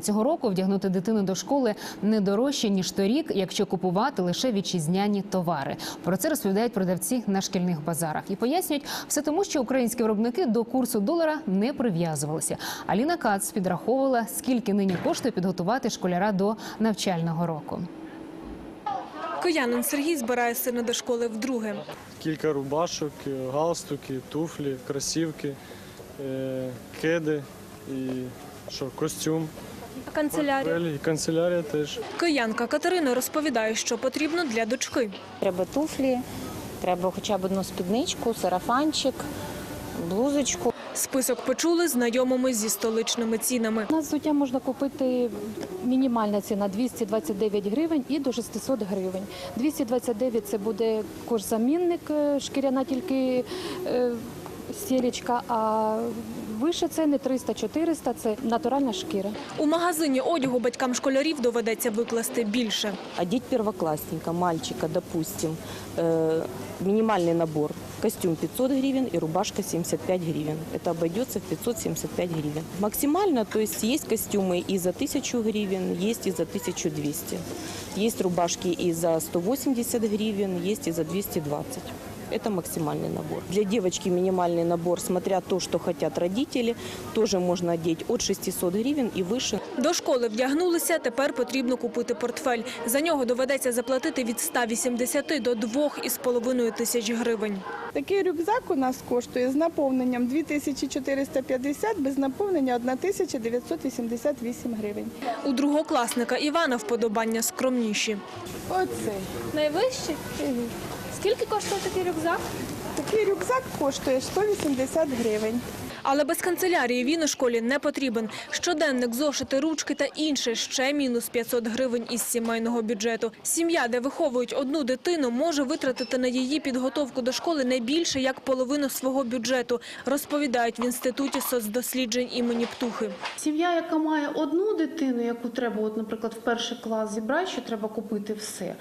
Цього року вдягнути дитину до школи не дорожче ніж торік, якщо купувати лише вітчизняні товари. Про це розповідають продавці на шкільних базарах і пояснюють все тому, що українські виробники до курсу долара не прив'язувалися. Аліна Кац підраховувала, скільки нині коштує підготувати школяра до навчального року. Киянин Сергій збирає сина до школи вдруге. Кілька рубашок, е, галстуки, туфлі, кросівки, е, кеди і що, костюм, А канцелярія? і канцелярія теж. Киянка Катерина розповідає, що потрібно для дочки. Треба туфлі, треба хоча б одну спідничку, сарафанчик, блузочку. Список почули знайомими зі столичними цінами. На взуття можна купити мінімальна ціна 229 гривень і до 600 гривень. 229 – це буде кожзамінник, е, шкіряна тільки е, сілечка, а вище ціни 300-400 – це натуральна шкіра. У магазині одягу батькам школярів доведеться викласти більше. Одеть первоклассника, мальчика, допустим, э, минимальный набор. Костюм 500 гривен и рубашка 75 гривен. Это обойдется в 575 гривен. Максимально, то есть есть костюмы и за 1000 гривен, есть и за 1200. Есть рубашки и за 180 гривен, есть и за 220. Это максимальный набор. Для девочки минимальный набор, смотря то, что хотят родители, тоже можно одеть от 600 гривен и выше. До школи вдягнулися, тепер потрібно купити портфель. За нього доведеться заплатити від 180 до 2,5 тисяч гривень. Такий рюкзак у нас коштує з наповненням 2450, без наповнення 1988 гривень. У другокласника Івана вподобання скромніші. Оцей. Найвищий? Скільки коштує такий рюкзак? Такий рюкзак коштує 180 гривень. Але без канцелярії він у школі не потрібен. Щоденник, зошити, ручки та інше ще мінус 500 гривень із сімейного бюджету. Сім'я, де виховують одну дитину, може витратити на її підготовку до школи не більше як половину свого бюджету, розповідають в інституті соцдосліджень імені Птухи. Сім'я, яка має одну дитину, яку треба, от, наприклад, в перший клас зібрати, що треба купити все.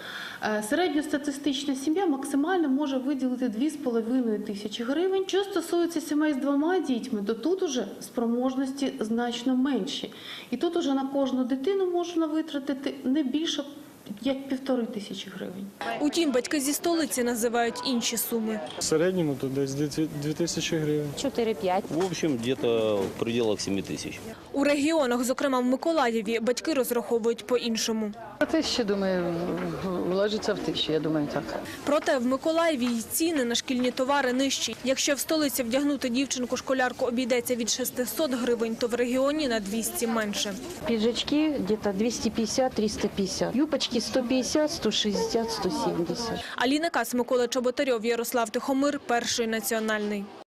е, Середньостатистична сім'я максимально може виділити 2,5 тисячі гривень. Що стосується сімей з двома дітьми, то тут уже спроможності значно менші. І тут уже на кожну дитину можна витратити не більше як півтори тисячі гривень. Утім, батьки зі столиці називають інші суми. В середньому то десь 2000 гривень. 4-5. В общем, где-то в пределах 7 тысяч. У регіонах, зокрема в Миколаєві, батьки розраховують по-іншому. Тисячі, думаю, вложиться в тисячу, я думаю, так. Проте в Миколаєві й ціни на шкільні товари нижчі. Якщо в столиці вдягнути дівчинку-школярку обійдеться від 600 гривень, то в регіоні на 200 менше. Піджачки где-то 250-350, юбочки 150, 160, 170. Аліна Кас, Микола Чоботарьов, Ярослав Тихомир, Перший національний.